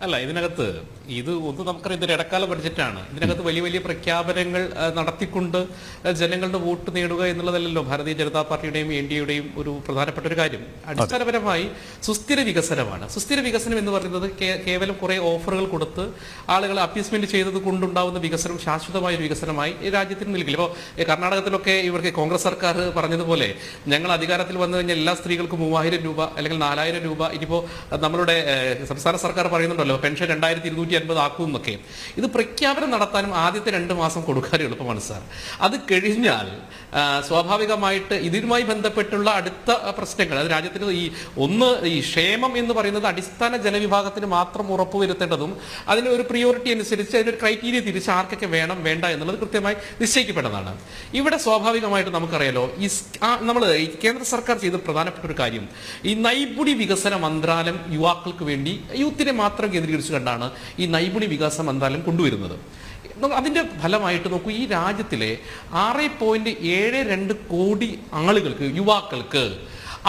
അല്ല ഇതിനകത്ത് ഇത് ഒന്ന് നമുക്കറിയാം ഇതൊരു ഇടക്കാല ബഡ്ജറ്റാണ് ഇതിനകത്ത് വലിയ വലിയ പ്രഖ്യാപനങ്ങൾ നടത്തിക്കൊണ്ട് ജനങ്ങളുടെ വോട്ട് നേടുക എന്നുള്ളതല്ലല്ലോ ഭാരതീയ ജനതാ പാർട്ടിയുടെയും എൻ ഡി എയുടെയും ഒരു പ്രധാനപ്പെട്ട ഒരു കാര്യം. അടിസ്ഥാനപരമായി സുസ്ഥിര വികസനമാണ്. സുസ്ഥിര വികസനം എന്ന് പറയുന്നത് കേവലം കുറെ ഓഫറുകൾ കൊടുത്ത് ആളുകളെ അപ്യൂസ്മെന്റ് ചെയ്തത് കൊണ്ടുണ്ടാവുന്ന വികസനം ശാശ്വതമായ ഒരു വികസനമായി രാജ്യത്തിന് നിൽക്കില്ല ഇപ്പോൾ കർണാടകത്തിലൊക്കെ ഇവർക്ക് കോൺഗ്രസ് സർക്കാർ പറഞ്ഞതുപോലെ ഞങ്ങൾ അധികാരത്തിൽ വന്നു കഴിഞ്ഞാൽ എല്ലാ സ്ത്രീകൾക്കും മൂവായിരം രൂപ അല്ലെങ്കിൽ നാലായിരം രൂപ. ഇനിയിപ്പോൾ നമ്മളുടെ സംസ്ഥാന സർക്കാർ പറയുന്നുണ്ടല്ലോ പെൻഷൻ രണ്ടായിരത്തി ഇരുന്നൂറ്റി അൻപത് ആക്കും എന്നൊക്കെ. ഇത് പ്രഖ്യാപനം നടത്താനും ആദ്യത്തെ രണ്ട് മാസം കൊടുക്കാനും എളുപ്പമാണ് സാർ. അത് കഴിഞ്ഞാൽ സ്വാഭാവികമായിട്ട് ഇതിനുമായി ബന്ധപ്പെട്ടുള്ള അടുത്ത പ്രശ്നങ്ങൾ അത് രാജ്യത്തിന് ഈ ഒന്ന് ഈ ക്ഷേമം എന്ന് പറയുന്നത് അടിസ്ഥാന ജനവിഭാഗത്തിന് മാത്രം ഉറപ്പുവരുത്തേണ്ടതും അതിന് ഒരു പ്രിയോറിറ്റി അനുസരിച്ച് അതിനൊരു ക്രൈറ്റീരിയ തിരിച്ച് ആർക്കൊക്കെ വേണം വേണ്ട എന്നുള്ളത് കൃത്യമായി നിശ്ചയിക്കപ്പെട്ടതാണ്. ഇവിടെ സ്വാഭാവികമായിട്ട് നമുക്കറിയാലോ ഈ നമ്മൾ കേന്ദ്ര സർക്കാർ ചെയ്ത പ്രധാനപ്പെട്ട ഒരു കാര്യം ഈ നൈപുണി വികസന മന്ത്രാലയം യുവാക്കൾക്ക് വേണ്ടി യൂത്തിനെ മാത്രം കേന്ദ്രീകരിച്ചു കണ്ടാണ് ഈ നൈപുണി വികാസ മന്ത്രാലയം കൊണ്ടുവരുന്നത്. അതിന്റെ ഫലമായിട്ട് നോക്കൂ ഈ രാജ്യത്തിലെ ആറ് പോയിന്റ് ഏഴ് രണ്ട് കോടി ആളുകൾക്ക് യുവാക്കൾക്ക്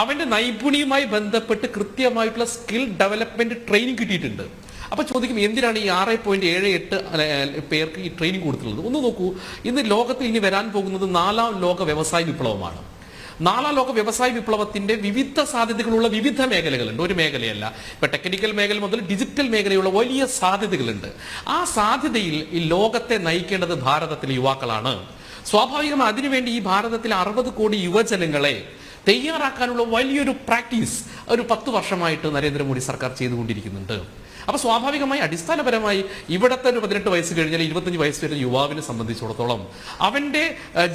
അവന്റെ നൈപുണിയുമായി ബന്ധപ്പെട്ട് കൃത്യമായിട്ടുള്ള സ്കിൽ ഡെവലപ്മെന്റ് ട്രെയിനിങ് കിട്ടിയിട്ടുണ്ട്. അപ്പൊ ചോദിക്കും എന്തിനാണ് ഈ ആറ് പോയിന്റ് ഏഴ് എട്ട് പേർക്ക് ഈ ട്രെയിനിങ് കൊടുത്തിട്ടുള്ളത്? ഒന്ന് നോക്കൂ ഇന്ന് ലോകത്തിൽ ഇനി വരാൻ പോകുന്നത് നാലാം ലോക വ്യവസായ വിപ്ലവമാണ്. നാലാം ലോക വ്യവസായ വിപ്ലവത്തിന്റെ വിവിധ സാധ്യതകളുള്ള വിവിധ മേഖലകളുണ്ട്. ഒരു മേഖലയല്ല. ഇപ്പൊ ടെക്നിക്കൽ മേഖല മുതൽ ഡിജിറ്റൽ മേഖലയുള്ള വലിയ സാധ്യതകളുണ്ട്. ആ സാധ്യതയിൽ ഈ ലോകത്തെ നയിക്കേണ്ടത് ഭാരതത്തിലെ യുവാക്കളാണ്. സ്വാഭാവികം അതിനുവേണ്ടി ഈ ഭാരതത്തിലെ അറുപത് കോടി യുവജനങ്ങളെ തയ്യാറാക്കാനുള്ള വലിയൊരു പ്രാക്ടീസ് ഒരു പത്ത് വർഷമായിട്ട് നരേന്ദ്രമോദി സർക്കാർ ചെയ്തുകൊണ്ടിരിക്കുന്നുണ്ട്. അപ്പൊ സ്വാഭാവികമായി അടിസ്ഥാനപരമായി ഇവിടത്തെ ഒരു പതിനെട്ട് വയസ്സ് കഴിഞ്ഞാൽ ഇരുപത്തഞ്ച് വയസ്സ് വരുന്ന യുവാവിനെ സംബന്ധിച്ചിടത്തോളം അവന്റെ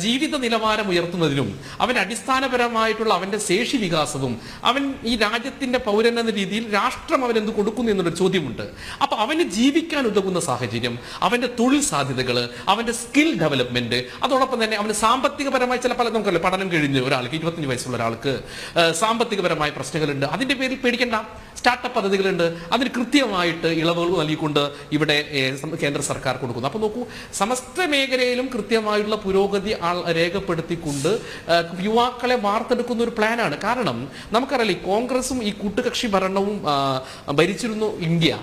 ജീവിത നിലവാരം ഉയർത്തുന്നതിനും അവൻ അടിസ്ഥാനപരമായിട്ടുള്ള അവന്റെ ശേഷി വികാസവും അവൻ ഈ രാജ്യത്തിന്റെ പൗരൻ എന്ന രീതിയിൽ രാഷ്ട്രം അവൻ എന്ത് കൊടുക്കുന്നു എന്നുള്ളൊരു ചോദ്യമുണ്ട്. അപ്പൊ അവന് ജീവിക്കാൻ ഉതകുന്ന സാഹചര്യം അവന്റെ തൊഴിൽ സാധ്യതകൾ അവന്റെ സ്കിൽ ഡെവലപ്മെന്റ് അതോടൊപ്പം തന്നെ അവന് സാമ്പത്തികപരമായി ചില പല നമുക്കല്ലേ പഠനം കഴിഞ്ഞ് ഒരാൾക്ക് ഇരുപത്തഞ്ച് വയസ്സുള്ള ഒരാൾക്ക് സാമ്പത്തികപരമായ പ്രശ്നങ്ങളുണ്ട്. അതിന്റെ പേരിൽ പേടിക്കേണ്ട. സ്റ്റാർട്ടപ്പ് പദ്ധതികളുണ്ട്. അതിന് കൃത്യമായിട്ട് ഇളവുകൾ നൽകിക്കൊണ്ട് ഇവിടെ കേന്ദ്ര സർക്കാർ കൊടുക്കുന്നു. അപ്പൊ നോക്കൂ സമസ്ത മേഖലയിലും കൃത്യമായിട്ടുള്ള പുരോഗതി രേഖപ്പെടുത്തിക്കൊണ്ട് യുവാക്കളെ വാർത്തെടുക്കുന്ന ഒരു പ്ലാനാണ്. കാരണം നമുക്കറിയാലോ ഈ കോൺഗ്രസും ഈ കൂട്ടുകക്ഷി ഭരണവും ഭരിച്ചിരുന്നു ഇന്ത്യ.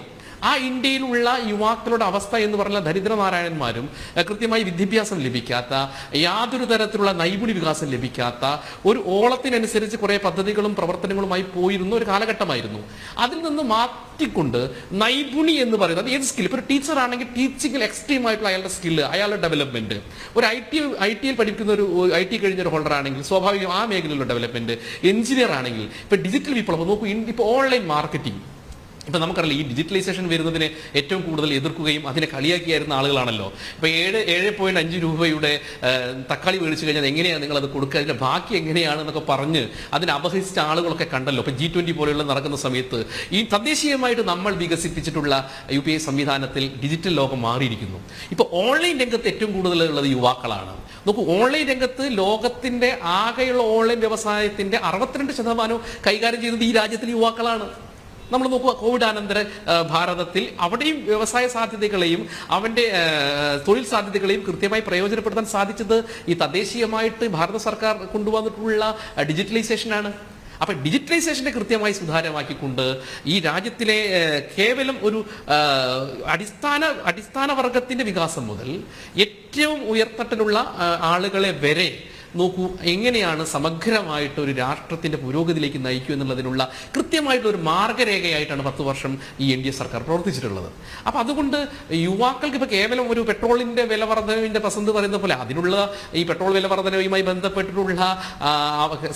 ആ ഇന്ത്യയിലുള്ള യുവാക്കളുടെ അവസ്ഥ എന്ന് പറഞ്ഞാൽ ദരിദ്രനാരായണന്മാരും കൃത്യമായി വിദ്യാഭ്യാസം ലഭിക്കാത്ത യാതൊരു തരത്തിലുള്ള നൈപുണി വികാസം ലഭിക്കാത്ത ഒരു ഓളത്തിനനുസരിച്ച് കുറെ പദ്ധതികളും പ്രവർത്തനങ്ങളുമായി പോയിരുന്ന ഒരു കാലഘട്ടമായിരുന്നു. അതിൽ നിന്ന് മാറ്റിക്കൊണ്ട് നൈപുണി എന്ന് പറയുന്നത് ഏത് സ്കിൽ ഇപ്പോൾ ഒരു ടീച്ചർ ആണെങ്കിൽ ടീച്ചിങ്ങിൽ എക്സ്ട്രീം ആയിട്ടുള്ള അയാളുടെ സ്കില്ല് അയാളുടെ ഡെവലപ്മെന്റ് ഒരു ഐ ടി ഐ ടിയിൽ പഠിക്കുന്ന ഒരു ഐ ടി കഴിഞ്ഞ ഒരു ഹോൾഡർ ആണെങ്കിൽ സ്വാഭാവികം ആ മേഖലയിലുള്ള ഡെവലപ്മെന്റ് എഞ്ചിനീയർ ആണെങ്കിൽ ഇപ്പൊ ഡിജിറ്റൽ വിപ്ലവം നോക്കൂ ഇപ്പൊ ഓൺലൈൻ മാർക്കറ്റിംഗ് ഇപ്പൊ നമുക്കറിയാം ഈ ഡിജിറ്റലൈസേഷൻ വരുന്നതിനെ ഏറ്റവും കൂടുതൽ എതിർക്കുകയും അതിനെ കളിയാക്കിയായിരുന്ന ആളുകളാണല്ലോ. ഇപ്പം ഏഴ് ഏഴ് പോയിന്റ് അഞ്ച് രൂപയുടെ തക്കാളി മേടിച്ചു കഴിഞ്ഞാൽ എങ്ങനെയാണ് നിങ്ങൾ അത് കൊടുക്കുക? അതിന്റെ ബാക്കി എങ്ങനെയാണ് എന്നൊക്കെ പറഞ്ഞ് അതിനെ അപഹസിച്ച ആളുകളൊക്കെ കണ്ടല്ലോ. ഇപ്പം ജി ട്വന്റി പോലെയുള്ള നടക്കുന്ന സമയത്ത് ഈ തദ്ദേശീയമായിട്ട് നമ്മൾ വികസിപ്പിച്ചിട്ടുള്ള യു പി ഐ സംവിധാനത്തിൽ ഡിജിറ്റൽ ലോകം മാറിയിരിക്കുന്നു. ഇപ്പോൾ ഓൺലൈൻ രംഗത്ത് ഏറ്റവും കൂടുതൽ ഉള്ളത് യുവാക്കളാണ്. നോക്കൂ ഓൺലൈൻ രംഗത്ത് ലോകത്തിന്റെ ആകെയുള്ള ഓൺലൈൻ വ്യവസായത്തിന്റെ അറുപത്തിരണ്ട് ശതമാനവും കൈകാര്യം ചെയ്യുന്നത് ഈ രാജ്യത്തിലെ യുവാക്കളാണ്. നമ്മൾ നോക്കുക കോവിഡ് അനന്തര ഭാരതത്തിൽ അവിടെയും വ്യവസായ സാധ്യതകളെയും അവന്റെ തൊഴിൽ സാധ്യതകളെയും കൃത്യമായി പ്രയോജനപ്പെടുത്താൻ സാധിച്ചത് ഈ തദ്ദേശീയമായിട്ട് ഭാരത സർക്കാർ കൊണ്ടുവന്നിട്ടുള്ള ഡിജിറ്റലൈസേഷനാണ്. അപ്പൊ ഡിജിറ്റലൈസേഷനെ കൃത്യമായി സുധാരമാക്കിക്കൊണ്ട് ഈ രാജ്യത്തിലെ കേവലം ഒരു അടിസ്ഥാന അടിസ്ഥാന വർഗത്തിന്റെ വികാസം മുതൽ ഏറ്റവും ഉയർത്തട്ടിലുള്ള ആളുകളെ വരെ നോക്കൂ എങ്ങനെയാണ് സമഗ്രമായിട്ട് ഒരു രാഷ്ട്രത്തിന്റെ പുരോഗതിയിലേക്ക് നയിക്കൂ എന്നുള്ളതിനുള്ള കൃത്യമായിട്ടുള്ള ഒരു മാർഗരേഖയായിട്ടാണ് പത്ത് വർഷം ഈ എൻ ഡി എ സർക്കാർ പ്രവർത്തിച്ചിട്ടുള്ളത്. അപ്പൊ അതുകൊണ്ട് യുവാക്കൾക്ക് ഇപ്പൊ കേവലം ഒരു പെട്രോളിന്റെ വില വർധനവിന്റെ പസന്ത് പറയുന്ന പോലെ അതിനുള്ള ഈ പെട്രോൾ വില വർധനവുമായി ബന്ധപ്പെട്ടിട്ടുള്ള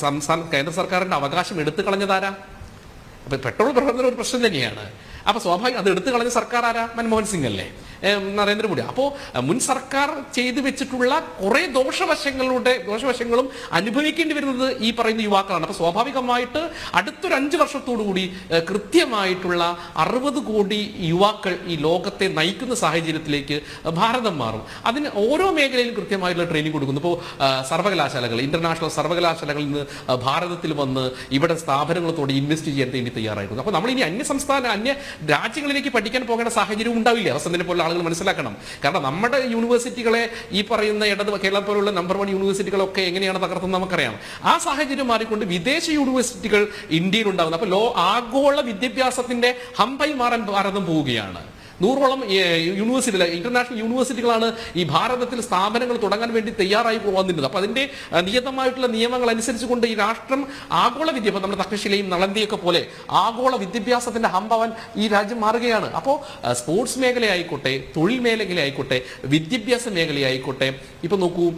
സംസ്ഥാന കേന്ദ്ര സർക്കാരിന്റെ അവകാശം എടുത്തു കളഞ്ഞതാരാ അപ്പൊ പെട്രോൾ പ്രവർത്തനം ഒരു പ്രശ്നം തന്നെയാണ്. അപ്പൊ സ്വാഭാവികം അത് എടുത്തു കളഞ്ഞ സർക്കാർ ആരാ? മൻമോഹൻ സിംഗ് അല്ലേ? നരേന്ദ്രമോദി. അപ്പോൾ മുൻ സർക്കാർ ചെയ്തു വെച്ചിട്ടുള്ള കുറെ ദോഷവശങ്ങളുടെ ദോഷവശങ്ങളും അനുഭവിക്കേണ്ടി വരുന്നത് ഈ പറയുന്ന യുവാക്കളാണ്. അപ്പൊ സ്വാഭാവികമായിട്ട് അടുത്തൊരു അഞ്ച് വർഷത്തോടുകൂടി കൃത്യമായിട്ടുള്ള അറുപത് കോടി യുവാക്കൾ ഈ ലോകത്തെ നയിക്കുന്ന സാഹചര്യത്തിലേക്ക് ഭാരതം മാറും. അതിന് ഓരോ മേഖലയിലും കൃത്യമായിട്ടുള്ള ട്രെയിനിങ് കൊടുക്കുന്നു. ഇപ്പോൾ സർവകലാശാലകൾ ഇന്റർനാഷണൽ സർവകലാശാലകളിൽ നിന്ന് ഭാരതത്തിൽ വന്ന് ഇവിടെ സ്ഥാപനങ്ങളത്തോട് ഇൻവെസ്റ്റ് ചെയ്യാൻ വേണ്ടി തയ്യാറായിരുന്നു. അപ്പോൾ നമ്മൾ ഇനി അന്യ സംസ്ഥാന അന്യ രാജ്യങ്ങളിലേക്ക് പഠിക്കാൻ പോകേണ്ട സാഹചര്യം ഉണ്ടാവില്ല? അവസരത്തിനെ പോലെ ആളുകൾ മനസ്സിലാക്കണം. കാരണം നമ്മുടെ യൂണിവേഴ്സിറ്റികളെ ഈ പറയുന്ന ഇടത് കേരളം പോലുള്ള നമ്പർ വൺ യൂണിവേഴ്സിറ്റികളൊക്കെ എങ്ങനെയാണ് തകർത്തുന്നത് നമുക്കറിയാം. ആ സാഹചര്യം മാറിക്കൊണ്ട് വിദേശ യൂണിവേഴ്സിറ്റികൾ ഇന്ത്യയിൽ ഉണ്ടാകുന്നത് അപ്പോൾ ലോ ആഗോള വിദ്യാഭ്യാസത്തിന്റെ ഹംപൈ മാറാൻ ഭാരതം പോവുകയാണ്. നൂറോളം യൂണിവേഴ്സിറ്റി ഇന്റർനാഷണൽ യൂണിവേഴ്സിറ്റികളാണ് ഈ ഭാരതത്തിൽ സ്ഥാപനങ്ങൾ തുടങ്ങാൻ വേണ്ടി തയ്യാറായി വന്നിരുന്നത് അപ്പൊ അതിന്റെ നിയതമായിട്ടുള്ള നിയമങ്ങൾ അനുസരിച്ചുകൊണ്ട് ഈ രാഷ്ട്രം ആഗോള വിദ്യാഭ്യാസം നമ്മുടെ തക്കശിലയും നളന്തിയൊക്കെ പോലെ ആഗോള വിദ്യാഭ്യാസത്തിന്റെ ഹംഭവൻ ഈ രാജ്യം മാറുകയാണ്. അപ്പോൾ സ്പോർട്സ് മേഖലയായിക്കോട്ടെ തൊഴിൽ മേഖലയായിക്കോട്ടെ വിദ്യാഭ്യാസ മേഖലയായിക്കോട്ടെ ഇപ്പൊ നോക്കൂ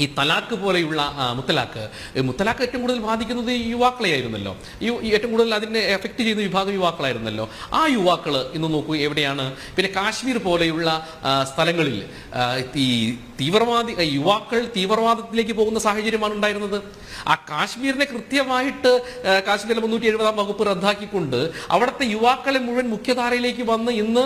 ഈ തലാക്ക് പോലെയുള്ള മുത്തലാക്ക്. മുത്തലാക്ക് ഏറ്റവും കൂടുതൽ ബാധിക്കുന്നത് ഈ യുവാക്കളെയായിരുന്നല്ലോ. ഈ ഏറ്റവും കൂടുതൽ അതിനെ എഫക്ട് ചെയ്യുന്ന വിഭാഗം യുവാക്കളായിരുന്നല്ലോ. ആ യുവാക്കൾ ഇന്ന് നോക്കൂ എവിടെയാണ്? പിന്നെ കാശ്മീർ പോലെയുള്ള സ്ഥലങ്ങളിൽ ഈ തീവ്രവാദി യുവാക്കൾ തീവ്രവാദത്തിലേക്ക് പോകുന്ന സാഹചര്യമാണ് ഉണ്ടായിരുന്നത്. ആ കാശ്മീരിനെ കൃത്യമായിട്ട് കാശ്മീരിലെ മുന്നൂറ്റി എഴുപതാം വകുപ്പ് റദ്ദാക്കിക്കൊണ്ട് അവിടുത്തെ യുവാക്കളെ മുഴുവൻ മുഖ്യധാരയിലേക്ക് വന്ന് ഇന്ന്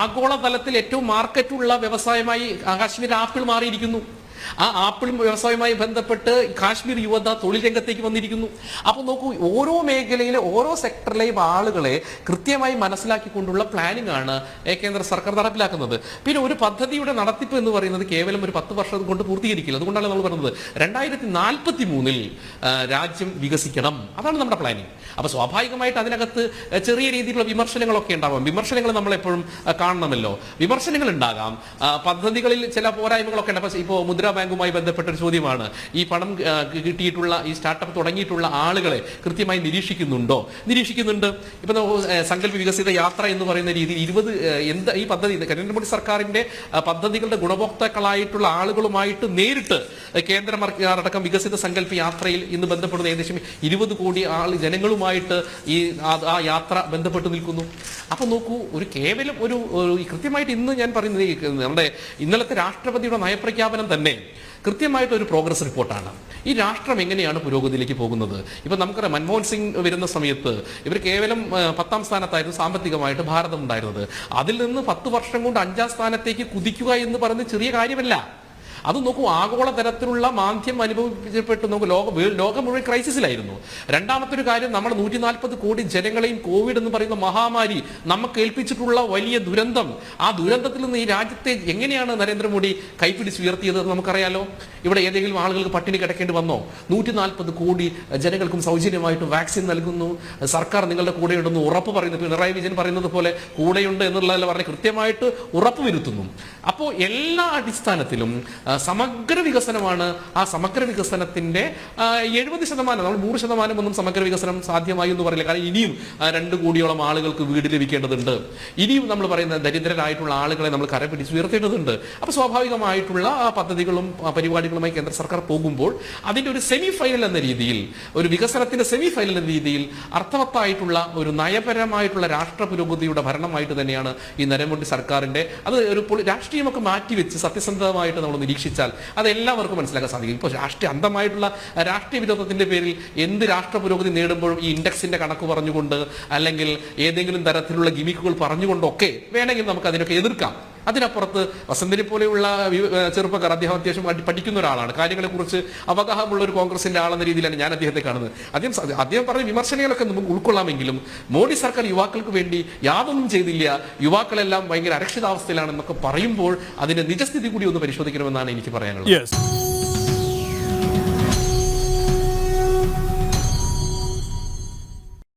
ആഗോളതലത്തിൽ ഏറ്റവും മാർക്കറ്റുള്ള വ്യവസായമായി കാശ്മീർ ആപ്പിൾ മാറിയിരിക്കുന്നു. ആ ആപ്പിൾ വ്യവസായവുമായി ബന്ധപ്പെട്ട് കാശ്മീർ യുവത തൊഴിൽ രംഗത്തേക്ക് വന്നിരിക്കുന്നു. അപ്പോൾ നോക്കൂ ഓരോ മേഖലയിലെ ഓരോ സെക്ടറിലെയും ആളുകളെ കൃത്യമായി മനസ്സിലാക്കിക്കൊണ്ടുള്ള പ്ലാനിംഗ് ആണ് കേന്ദ്ര സർക്കാർ നടപ്പിലാക്കുന്നത്. പിന്നെ ഒരു പദ്ധതിയുടെ നടത്തിപ്പ് എന്ന് പറയുന്നത് കേവലം ഒരു പത്ത് വർഷം കൊണ്ട് പൂർത്തീകരിക്കില്ല. അതുകൊണ്ടാണ് നമ്മൾ പറയുന്നത് രണ്ടായിരത്തി നാൽപ്പത്തി മൂന്നിൽ രാജ്യം വികസിക്കണം. അതാണ് നമ്മുടെ പ്ലാനിങ് അപ്പോൾ സ്വാഭാവികമായിട്ട് അതിനകത്ത് ചെറിയ രീതിയിലുള്ള വിമർശനങ്ങളൊക്കെ ഉണ്ടാവാം. വിമർശനങ്ങൾ നമ്മൾ എപ്പോഴും കാണണമല്ലോ. വിമർശനങ്ങൾ ഉണ്ടാകാം. പദ്ധതികളിൽ ചില പോരായ്മകളൊക്കെ ഉണ്ട്. ഇപ്പോൾ മുദ്രാ ബാങ്കുമായി ബന്ധപ്പെട്ട ഒരു ചോദ്യമാണ്. ഈ പണം കിട്ടിയിട്ടുള്ള ഈ സ്റ്റാർട്ടപ്പ് തുടങ്ങിയിട്ടുള്ള ആളുകളെ കൃത്യമായി നിരീക്ഷിക്കുന്നുണ്ടോ? നിരീക്ഷിക്കുന്നുണ്ട്. ഇപ്പം സങ്കല്പ വികസിത യാത്ര എന്ന് പറയുന്ന രീതിയിൽ ഇരുപത് എന്താ ഈ പദ്ധതി നരേന്ദ്രമോദി സർക്കാരിന്റെ പദ്ധതികളുടെ ഗുണഭോക്താക്കളായിട്ടുള്ള ആളുകളുമായിട്ട് നേരിട്ട് കേന്ദ്ര അടക്കം വികസിത സങ്കല്പ യാത്രയിൽ ഇന്ന് ബന്ധപ്പെടുന്ന ഏകദേശം ഇരുപത് കോടി ആൾ ജനങ്ങളുമായിട്ട് ഈ ആ- യാത്ര ബന്ധപ്പെട്ട് നിൽക്കുന്നു. അപ്പൊ നോക്കൂ ഒരു കേവലം ഒരു കൃത്യമായിട്ട് ഇന്ന് ഞാൻ പറയുന്നത് നമ്മുടെ ഇന്നലത്തെ രാഷ്ട്രപതിയുടെ നയപ്രഖ്യാപനം തന്നെ കൃത്യമായിട്ട് ഒരു പ്രോഗ്രസ് റിപ്പോർട്ടാണ് ഈ രാഷ്ട്രം എങ്ങനെയാണ് പുരോഗതിയിലേക്ക് പോകുന്നത്? ഇപ്പൊ നമുക്കറിയാം മൻമോഹൻ സിംഗ് വരുന്ന സമയത്ത് ഇവർ കേവലം പത്താം സ്ഥാനത്തായിരുന്നു സാമ്പത്തികമായിട്ട് ഭാരതം ഉണ്ടായിരുന്നത്. അതിൽ നിന്ന് പത്ത് വർഷം കൊണ്ട് അഞ്ചാം സ്ഥാനത്തേക്ക് കുതിക്കുക എന്ന് പറയുന്നത് ചെറിയ കാര്യമല്ല. അത് നോക്കൂ ആഗോള തരത്തിലുള്ള മാന്ദ്യം അനുഭവിക്കപ്പെട്ട് നോക്കൂ ലോക ലോകം മുഴുവൻ ക്രൈസിസിലായിരുന്നു. രണ്ടാമത്തെ ഒരു കാര്യം നമ്മൾ നൂറ്റി നാൽപ്പത് കോടി ജനങ്ങളെയും കോവിഡ് എന്ന് പറയുന്ന മഹാമാരി നമുക്ക് ഏൽപ്പിച്ചിട്ടുള്ള വലിയ ദുരന്തം. ആ ദുരന്തത്തിൽ നിന്ന് ഈ രാജ്യത്തെ എങ്ങനെയാണ് നരേന്ദ്രമോദി കൈപ്പിടിച്ചുയർത്തിയത് എന്ന് നമുക്കറിയാലോ? ഇവിടെ ഏതെങ്കിലും ആളുകൾക്ക് പട്ടിണി കിടക്കേണ്ടി വന്നോ? നൂറ്റി നാൽപ്പത് കോടി ജനങ്ങൾക്കും സൗജന്യമായിട്ട് വാക്സിൻ നൽകുന്നു. സർക്കാർ നിങ്ങളുടെ കൂടെയുണ്ടെന്ന് ഉറപ്പ് പറയുന്നു. പിണറായി വിജയൻ പറയുന്നത് പോലെ കൂടെയുണ്ട് എന്നുള്ളതല്ല പറഞ്ഞ് കൃത്യമായിട്ട് ഉറപ്പ് വരുത്തുന്നു. അപ്പോൾ എല്ലാ അടിസ്ഥാനത്തിലും സമഗ്ര വികസനമാണ് ആ സമഗ്ര വികസനത്തിന്റെ എഴുപത് ശതമാനം നമ്മൾ നൂറ് ശതമാനം ഒന്നും സമഗ്ര വികസനം സാധ്യമായി എന്ന് പറയില്ല. കാരണം ഇനിയും രണ്ട് കോടിയോളം ആളുകൾക്ക് വീട് ലഭിക്കേണ്ടതുണ്ട്. ഇനിയും നമ്മൾ പറയുന്ന ദരിദ്രരായിട്ടുള്ള ആളുകളെ നമ്മൾ കര പിടിച്ചുയർത്തേണ്ടതുണ്ട് അപ്പൊ സ്വാഭാവികമായിട്ടുള്ള പദ്ധതികളും പരിപാടികളുമായി കേന്ദ്ര സർക്കാർ പോകുമ്പോൾ അതിന്റെ ഒരു സെമി ഫൈനൽ എന്ന രീതിയിൽ ഒരു വികസനത്തിന്റെ സെമി ഫൈനൽ എന്ന രീതിയിൽ അർത്ഥവത്തായിട്ടുള്ള ഒരു നയപരമായിട്ടുള്ള രാഷ്ട്ര പുരോഗതിയുടെ ഭരണമായിട്ട് തന്നെയാണ് ഈ നരേന്ദ്രമോദി സർക്കാരിന്റെ. അത് ഒരു രാഷ്ട്രീയമൊക്കെ മാറ്റിവെച്ച് സത്യസന്ധമായിട്ട് നമ്മൾ നിരീക്ഷിച്ചാൽ അത് എല്ലാവർക്കും മനസ്സിലാക്കാൻ സാധിക്കും. ഇപ്പോൾ രാഷ്ട്രീയ അന്ധമായിട്ടുള്ള രാഷ്ട്രീയ വിരോധത്തിന്റെ പേരിൽ എന്ത് രാഷ്ട്ര പുരോഗതി നേടുമ്പോഴും ഈ ഇൻഡെക്സിന്റെ കണക്ക് പറഞ്ഞുകൊണ്ട് അല്ലെങ്കിൽ ഏതെങ്കിലും തരത്തിലുള്ള ഗിമിക്കുകൾ പറഞ്ഞുകൊണ്ടൊക്കെ വേണമെങ്കിൽ നമുക്ക് അതിനൊക്കെ എതിർക്കാം. അതിനപ്പുറത്ത് വസന്തിനെ പോലെയുള്ള ചെറുപ്പക്കാർ അദ്ദേഹം അത്യാവശ്യം പഠി- പഠിക്കുന്ന ഒരാളാണ്. കാര്യങ്ങളെക്കുറിച്ച് അവഗാഹമുള്ള ഒരു കോൺഗ്രസിന്റെ ആളെന്ന രീതിയിലാണ് ഞാൻ അദ്ദേഹത്തെ കാണുന്നത്. അദ്ദേഹം അദ്ദേഹം പറഞ്ഞ വിമർശനങ്ങളൊക്കെ നമുക്ക് ഉൾക്കൊള്ളാമെങ്കിലും മോദി സർക്കാർ യുവാക്കൾക്ക് വേണ്ടി യാതൊന്നും ചെയ്തില്ല. യുവാക്കളെല്ലാം ഭയങ്കര അരക്ഷിതാവസ്ഥയിലാണെന്നൊക്കെ പറയുമ്പോൾ അതിന്റെ നിജസ്ഥിതി കൂടി ഒന്ന് പരിശോധിക്കണമെന്നാണ് എനിക്ക് പറയാനുള്ളത്.